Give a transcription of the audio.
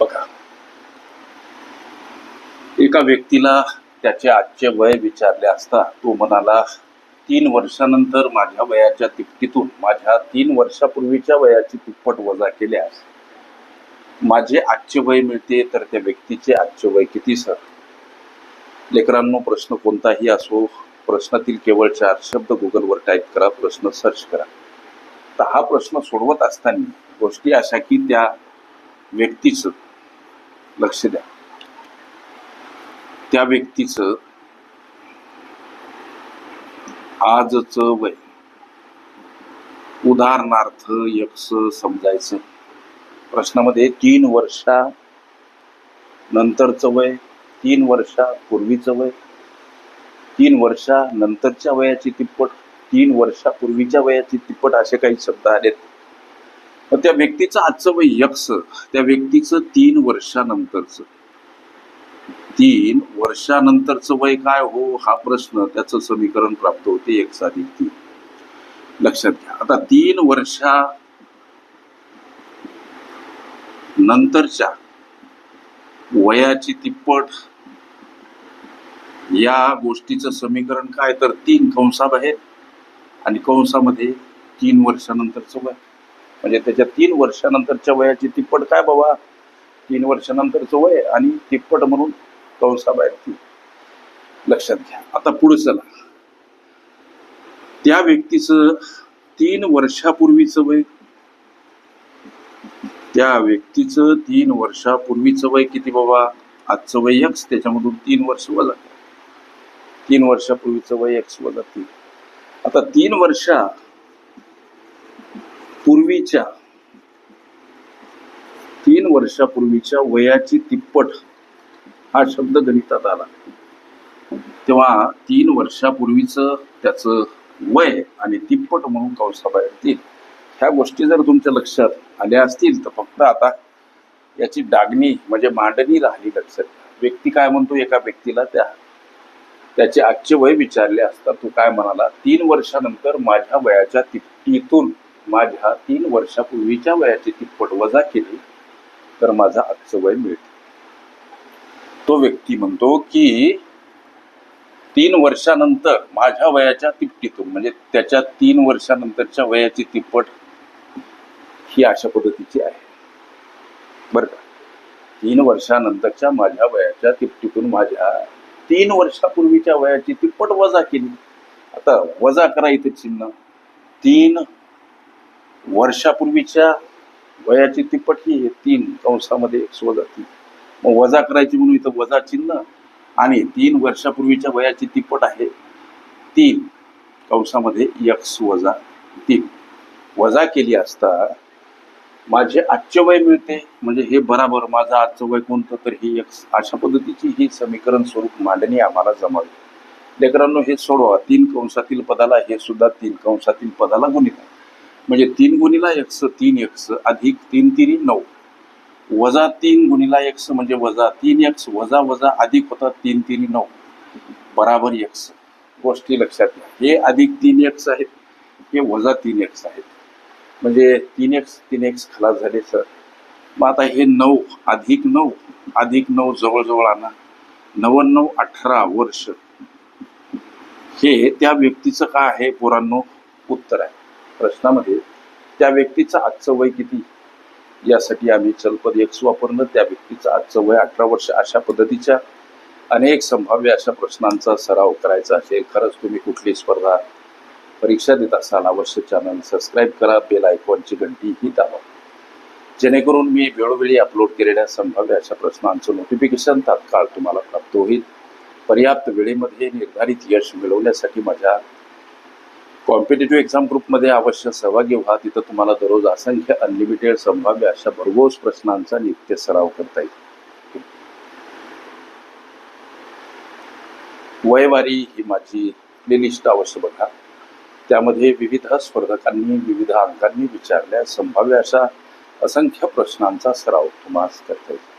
बघा. एका व्यक्तीला त्याचे आजचे वय विचारले असता तो म्हणाला तीन वर्षानंतर माझ्या वयाच्या तिपटीतून माझ्या तीन वर्षापूर्वीच्या वयाची तिप्पट वजा केल्यास माझे आजचे वय मिळते तर त्या व्यक्तीचे आजचे वय किती सर? लेकरांनो प्रश्न कोणताही असो प्रश्नातील केवळ चार शब्द गुगलवर टाईप करा प्रश्न सर्च करा. तर हा प्रश्न सोडवत असताना गोष्टी अशा की त्या व्यक्तीचं लक्ष द्या. त्या व्यक्तीचं आजचं वय उदाहरणार्थ यक्ष समजायचं. प्रश्नामध्ये तीन वर्षा नंतरचं वय तीन वर्षापूर्वीचं वय तीन वर्षा नंतरच्या वयाची तिप्पट तीन वर्षापूर्वीच्या वयाची तिप्पट असे काही शब्द आलेत. त्या व्यक्तीचं आजचं वय यक्ष त्या व्यक्तीचं तीन वर्षानंतरच. तीन वर्षानंतरचं वय काय हो? हा प्रश्न त्याचं समीकरण प्राप्त होते एक अधिक तीन लक्षात घ्या. आता तीन वर्षा नंतरच्या वयाची तिप्पट या गोष्टीचं समीकरण काय? तर तीन कंसाबाहेर आणि कंसामध्ये तीन वर्षानंतरचं वय. म्हणजे त्याच्या तीन वर्षानंतरच्या वयाची तिप्पट काय बाबा? तीन वर्षानंतरचं वय आणि तिप्पट म्हणून कंसाबाहेर ती. लक्षात घ्या. आता पुढे चला. त्या व्यक्तीचं तीन वर्षापूर्वीचं वय. त्या व्यक्तीचं तीन वर्षापूर्वीचं वय किती बाबा? आजचं वय एक्स त्याच्यामधून तीन वर्ष वजा. तीन वर्षापूर्वीचं वय एक्स वजा तीन. आता तीन वर्षा पूर्वीच्या तीन वर्षापूर्वीच्या वयाची तिप्पट हा शब्द गणितात आला. तेव्हा तीन वर्षापूर्वीचं त्याचं वय आणि तिप्पट म्हणून कौसाबाहेर येतील ह्या गोष्टी जर तुमच्या लक्षात आल्या असतील तर फक्त आता याची डागणी म्हणजे मांडणी राहिली लक्षात व्यक्ती काय म्हणतो एका व्यक्तीला त्या? त्याचे आजचे वय विचारले असता तो काय म्हणाला? तीन वर्षानंतर माझ्या वयाच्या तिप्पटीतून माझ्या तीन वर्षापूर्वीच्या वयाची तिप्पट वजा केली तर माझा आजचं वय मिळते. तो व्यक्ती म्हणतो की तीन वर्षानंतर माझ्या वयाच्या तिपटीतून म्हणजे त्याच्या तीन वर्षानंतरच्या वयाची तिप्पट ही अशा पद्धतीची आहे. बरं का? तीन वर्षानंतरच्या माझ्या वयाच्या तिपटीतून माझ्या तीन वर्षापूर्वीच्या वयाची तिप्पट वजा केली. आता वजा करा इथे चिन्ह. तीन वर्षापूर्वीच्या वयाची तिप्पट ही हे तीन कंसामध्ये एक वजा तीन मग वजा करायची म्हणून इथं वजा चिन्ह आणि तीन वर्षापूर्वीच्या वयाची तिप्पट आहे. तीन कंसामध्ये यक्स वजा तीन. वजा केली असता माझे आजचे वय मिळते. म्हणजे हे बराबर माझं आजचं वय कोणतं तर हे यक्स अशा पद्धतीची ही समीकरण स्वरूप मांडणी आम्हाला जमावी लेकरांनो हे सोडवा. तीन कंसातील पदाला हे सुद्धा तीन कंसातील पदाला गुणित आहे. म्हणजे तीन गुणिला एक्स तीन एक्स अधिक तीन तिरी नऊ. वजा तीन गुणिला एक्स म्हणजे वजा तीन एक्स वजा वजा अधिक होता तीन तिरी नऊ. बराबर एक्स गोष्टी लक्षात घ्या. हे अधिक तीन एक्स आहेत हे वजा तीन एक्स आहेत. म्हणजे तीन एक्स तीन एक्स खलास झाले सर मग आता हे नऊ अधिक नऊ अधिक नऊ जवळजवळ आणा. नव्याण्णव अठरा वर्ष. हे त्या व्यक्तीचं काय आहे पोरांनो? उत्तर आहे. प्रश्नामध्ये त्या व्यक्तीचं आजचं वय किती? यासाठी आम्ही चलपद एक्स वापरणं त्या व्यक्तीचं आजचं वय अठरा वर्ष अशा पद्धतीच्या अनेक संभाव्य अशा प्रश्नांचा सराव करायचा असेल खरंच तुम्ही कुठली स्पर्धा परीक्षा देत असाल अवश्य चॅनल सबस्क्राईब करा बेल आयकॉनची घंटी ही दाबा. जेणेकरून मी वेळोवेळी अपलोड केलेल्या संभाव्य अशा प्रश्नांचं नोटिफिकेशन तात्काळ तुम्हाला प्राप्त होईल. पर्याप्त वेळेमध्ये निर्धारित यश मिळवण्यासाठी माझ्या कॉम्पिटेटिव्ह एक्झाम ग्रुपमध्ये अवश्य सहभागी व्हा. तिथं तुम्हाला दररोज असंख्य अनलिमिटेड संभाव्य अशा भरघोस प्रश्नांचा नित्य सराव करता येईल. वयवारी ही माझी प्लेलिस्ट अवश्य बघा. त्यामध्ये विविध स्पर्धकांनी विविध अंकांनी विचारल्या संभाव्य अशा असंख्य प्रश्नांचा सराव तुम्हाला करता येईल.